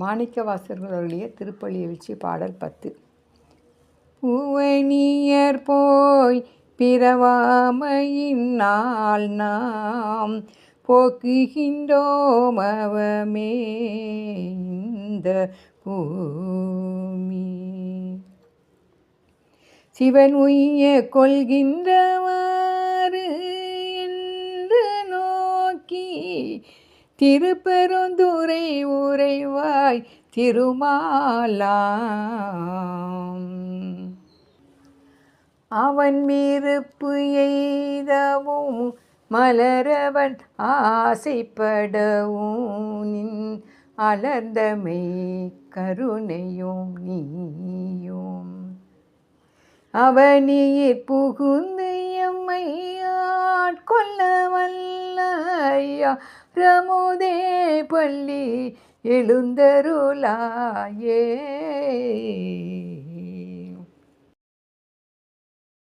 மாணிக்கவாசர்களுடைய திருப்பள்ளி எழுச்சி பாடல் பத்து. பூவணியர் போய் பிறவாமையின் நாள் நாம் போக்குகின்றோம் அவமே இந்த பூமி. சிவன் உய்ய கொள்கின்றவாறு என்று நோக்கி திருப்பெருந்துரை திருமாலாம். அவன் விருப்பு எய்தவும் மலரவன் ஆசைப்படவும் நின் அலர்ந்தமை கருணையும் நீயும். அவனியே புகுந்து எம்மையா ஐயா ரமுதே பள்ளி எழுந்தருளாயே.